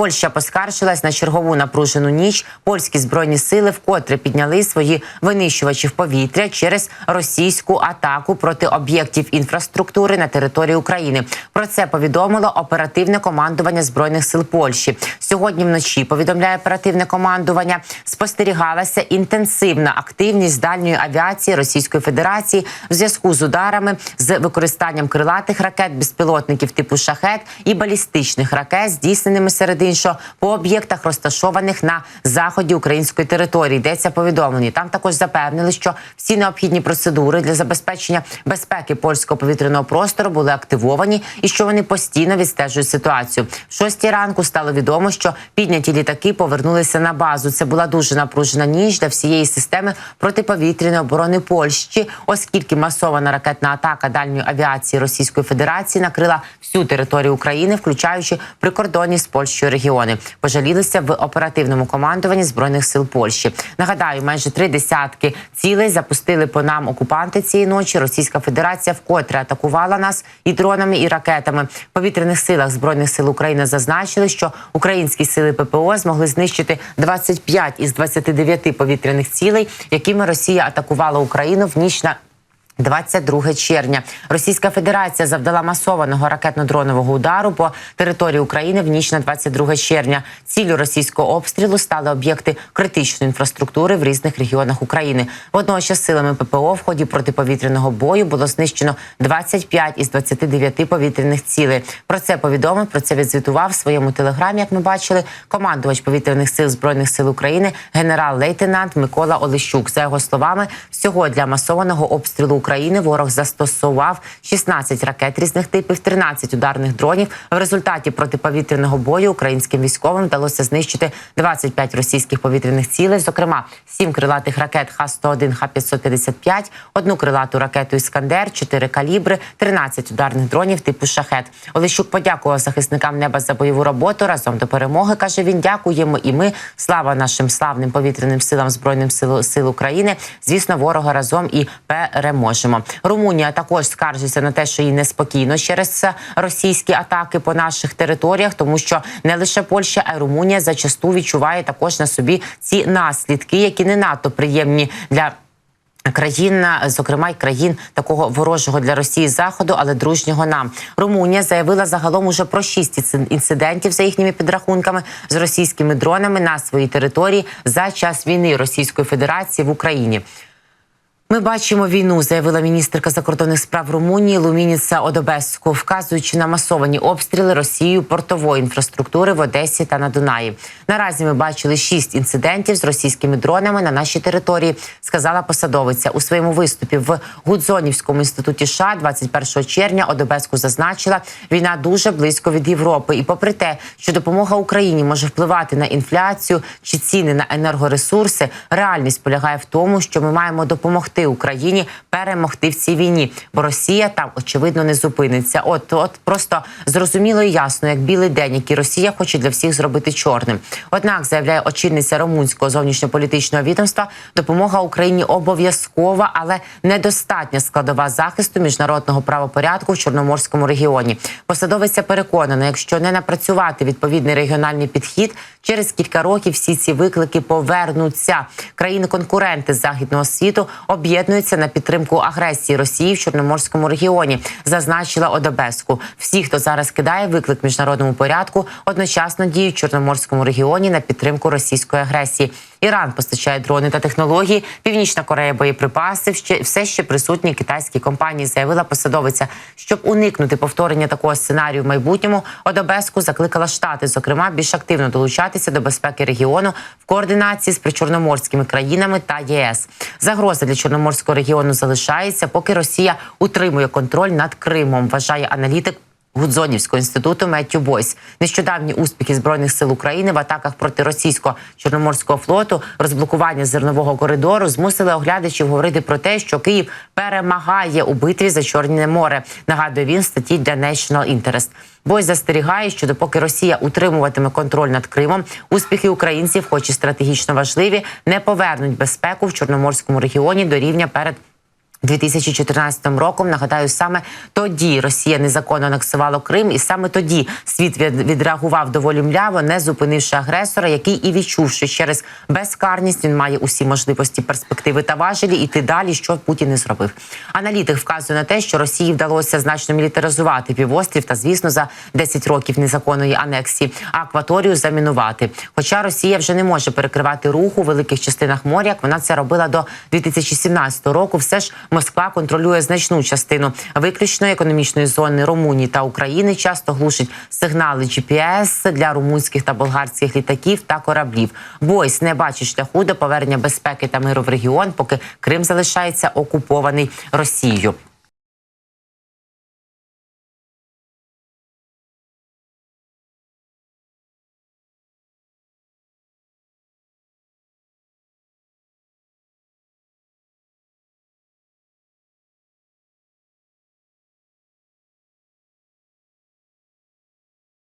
Польща поскаржилась на чергову напружену ніч. Польські збройні сили вкотре підняли свої винищувачі в повітря через російську атаку проти об'єктів інфраструктури на території України. Про це повідомило оперативне командування збройних сил Польщі. Сьогодні вночі повідомляє оперативне командування. Спостерігалася інтенсивна активність дальньої авіації Російської Федерації в зв'язку з ударами з використанням крилатих ракет, безпілотників типу шахет і балістичних ракет, здійсненими серед іншого по об'єктах, розташованих на заході української території. Йдеться повідомлені. Там також запевнили, що всі необхідні процедури для забезпечення безпеки польського повітряного простору були активовані і що вони постійно відстежують ситуацію. В шостій ранку стало відомо, що підняті літаки повернулися на базу. Це була дуже напружена ніч для всієї системи протиповітряної оборони Польщі, оскільки масована ракетна атака дальньої авіації Російської Федерації накрила всю територію України, включаючи прикордонні з Польщею регіони. Пожалілися в оперативному командуванні збройних сил Польщі. Нагадаю, майже три десятки цілей запустили по нам окупанти цієї ночі. Російська Федерація вкотре атакувала нас і дронами, і ракетами. В повітряних силах збройних сил України зазначили, що українські сили ППО змогли знищити 25 із 29 повітряних цілей, якими Росія атакувала Україну в ніч на 22 червня Російська Федерація завдала масованого ракетно-дронового удару по території України в ніч на 22 червня. Ціллю російського обстрілу стали об'єкти критичної інфраструктури в різних регіонах України. Водночас силами ППО в ході протиповітряного бою було знищено 25 із 29 повітряних цілей. Про це повідомив про це відзвітував в своєму телеграмі. Як ми бачили, командувач повітряних сил збройних сил України генерал-лейтенант Микола Олещук. За його словами, всього для масованого обстрілу України ворог застосував 16 ракет різних типів, 13 ударних дронів. В результаті протиповітряного бою українським військовим вдалося знищити 25 російських повітряних цілей, зокрема 7 крилатих ракет Х-101, Х-555, одну крилату ракету Іскандер, 4 калібри, 13 ударних дронів типу шахет. Олещук подякував захисникам неба за бойову роботу. Разом до перемоги каже він. Дякуємо і ми. Слава нашим славним повітряним силам збройним сил, сил України. Звісно, ворога разом і переможемо. Румунія також скаржиться на те, що їй неспокійно через російські атаки по наших територіях, тому що не лише Польща, а й Румунія зачасту відчуває також на собі ці наслідки, які не надто приємні для. Країн, зокрема й країн такого ворожого для Росії заходу, але дружнього нам Румунія заявила загалом уже про шість інцидентів за їхніми підрахунками з російськими дронами на своїй території за час війни Російської Федерації в Україні. Ми бачимо війну, заявила міністерка закордонних справ Румунії Лумініца Одобеску, вказуючи на масовані обстріли Росією портової інфраструктури в Одесі та на Дунаї. Наразі ми бачили шість інцидентів з російськими дронами на нашій території. Сказала посадовиця у своєму виступі в Гудзонівському інституті США 21 червня. Одобеску зазначила, війна дуже близько від Європи, і попри те, що допомога Україні може впливати на інфляцію чи ціни на енергоресурси, реальність полягає в тому, що ми маємо допомогти. Україні перемогти в цій війні, бо Росія там очевидно не зупиниться. От от просто зрозуміло і ясно, як білий день, який Росія хоче для всіх зробити чорним. Однак заявляє очільниця румунського зовнішньополітичного відомства, допомога Україні обов'язкова, але недостатня складова захисту міжнародного правопорядку в чорноморському регіоні. Посадовиця переконана, якщо не напрацювати відповідний регіональний підхід, через кілька років всі ці виклики повернуться. Країни-конкуренти західного світу об'єднуються на підтримку агресії Росії в Чорноморському регіоні, зазначила Одобеску. Всі, хто зараз кидає виклик міжнародному порядку, одночасно діють в Чорноморському регіоні на підтримку російської агресії. Іран постачає дрони та технології. Північна Корея боєприпаси ще все ще присутні китайські компанії. Заявила посадовиця, щоб уникнути повторення такого сценарію в майбутньому. Одобеску закликала штати, зокрема, більш активно долучатися до безпеки регіону в координації з причорноморськими країнами та ЄС. Загроза для чорноморського регіону залишається, поки Росія утримує контроль над Кримом. Вважає аналітик. Гудзонівського інституту Меттю Бойс нещодавні успіхи збройних сил України в атаках проти російського чорноморського флоту, розблокування зернового коридору змусили оглядачів говорити про те, що Київ перемагає у битві за Чорне море. Нагадує він в статті для National Interest. Бойс застерігає, що допоки Росія утримуватиме контроль над Кримом, успіхи українців, хоч і стратегічно важливі, не повернуть безпеку в чорноморському регіоні до рівня перед 2014 роком нагадаю, саме тоді Росія незаконно анексувала Крим, і саме тоді світ відреагував доволі мляво, не зупинивши агресора, який і відчув, що через безкарність він має усі можливості, перспективи та важелі іти далі, що Путін і зробив. Аналітик вказує на те, що Росії вдалося значно мілітаризувати півострів та, звісно, за 10 років незаконної анексії акваторію замінувати. Хоча Росія вже не може перекривати рух у великих частинах моря, як вона це робила до 2017 року. Все ж Москва контролює значну частину виключної економічної зони Румунії та України. Часто глушить сигнали GPS для румунських та болгарських літаків та кораблів. Бойс не бачить шляху до повернення безпеки та миру в регіон, поки Крим залишається окупований Росією.